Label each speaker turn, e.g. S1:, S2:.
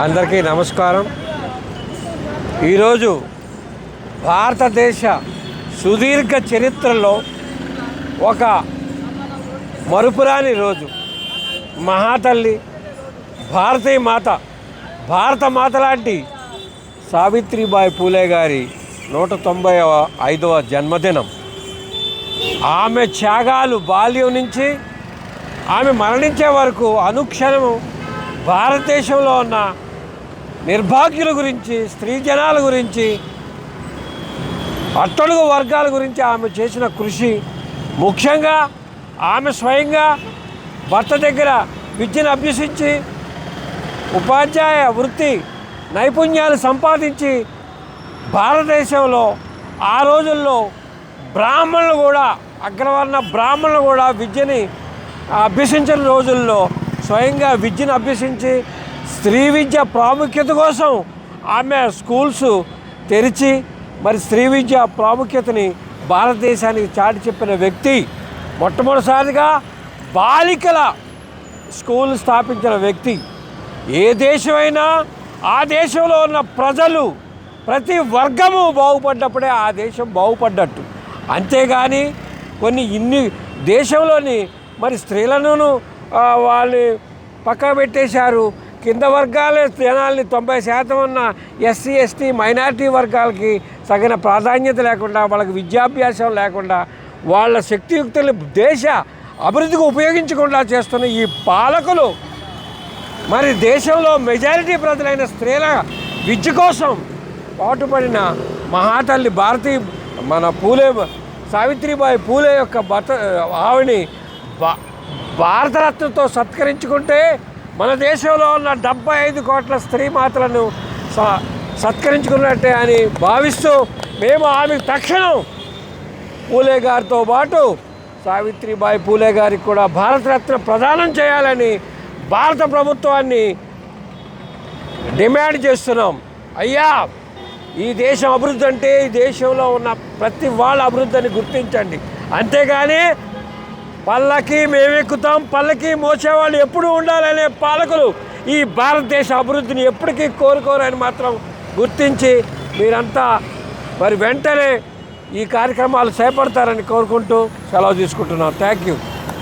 S1: అందరికీ నమస్కారం. ఈరోజు భారతదేశ సుదీర్ఘ చరిత్రలో ఒక మరుపురాని రోజు. మహాతల్లి భారతీయ మాత భారత మాత లాంటి సావిత్రిబాయి పూలే గారి నూట తొంభై ఐదవ జన్మదినం. ఆమె త్యాగాలు బాల్యం నుంచి ఆమె మరణించే వరకు అనుక్షణము భారతదేశంలో ఉన్న నిర్భాగ్యుల గురించి స్త్రీ జనాల గురించి అట్టడుగు వర్గాల గురించి ఆమె చేసిన కృషి ముఖ్యంగా ఆమె స్వయంగా భర్త దగ్గర విద్యను అభ్యసించి ఉపాధ్యాయ వృత్తి నైపుణ్యాలు సంపాదించి భారతదేశంలో ఆ రోజుల్లో బ్రాహ్మణులు కూడా అగ్రవర్ణ బ్రాహ్మణులు కూడా విద్యని అభ్యసించిన రోజుల్లో స్వయంగా విద్యను అభ్యసించి స్త్రీ విద్య ప్రాముఖ్యత కోసం ఆమె స్కూల్స్ తెరిచి మరి స్త్రీ విద్య ప్రాముఖ్యతని భారతదేశానికి చాటి చెప్పిన వ్యక్తి మొట్టమొదటిసారిగా బాలికల స్కూల్ స్థాపించిన వ్యక్తి. ఏ దేశమైనా ఆ దేశంలో ఉన్న ప్రజలు ప్రతి వర్గము బాగుపడ్డప్పుడే ఆ దేశం బాగుపడ్డట్టు. అంతేగాని కొన్ని ఇన్ని దేశంలోని మరి స్త్రీలను వాళ్ళని పక్కన పెట్టేశారు. కింద వర్గాల జనాల్ని తొంభై శాతం ఉన్న ఎస్సీ ఎస్టీ మైనారిటీ వర్గాలకి తగిన ప్రాధాన్యత లేకుండా వాళ్ళకి విద్యాభ్యాసం లేకుండా వాళ్ళ శక్తియుక్తులు దేశ అభివృద్ధికి ఉపయోగించకుండా చేస్తున్న ఈ పాలకులు మరి దేశంలో మెజారిటీ ప్రజలైన స్త్రీల విద్య కోసం పాటుపడిన మహాతల్లి భారతీ మన పూలే సావిత్రిబాయి పూలే యొక్క బత ఆవిని భారతరత్నతో సత్కరించుకుంటే మన దేశంలో ఉన్న డెబ్బై ఐదు కోట్ల స్త్రీ మాతలను స- సత్కరించుకున్నట్టే అని భావిస్తూ మేము ఆమె తక్షణం పూలే గారితో పాటు సావిత్రిబాయి పూలే గారికి కూడా భారతరత్న ప్రదానం చేయాలని భారత ప్రభుత్వాన్ని డిమాండ్ చేస్తున్నాం. అయ్యా ఈ దేశం అభివృద్ధి అంటే ఈ దేశంలో ఉన్న ప్రతి వాళ్ళ అభివృద్ధిని గుర్తించండి. అంతేగాని పల్లకి మేమెక్కుతాం పల్లకి మోసేవాళ్ళు ఎప్పుడు ఉండాలనే పాలకులు ఈ భారతదేశ అభివృద్ధిని ఎప్పటికీ కోరుకోరని మాత్రం గుర్తించి మీరంతా మరి వెంటనే ఈ కార్యక్రమాలు చేపడతారని కోరుకుంటూ సెలవు తీసుకుంటున్నాం. Thank you.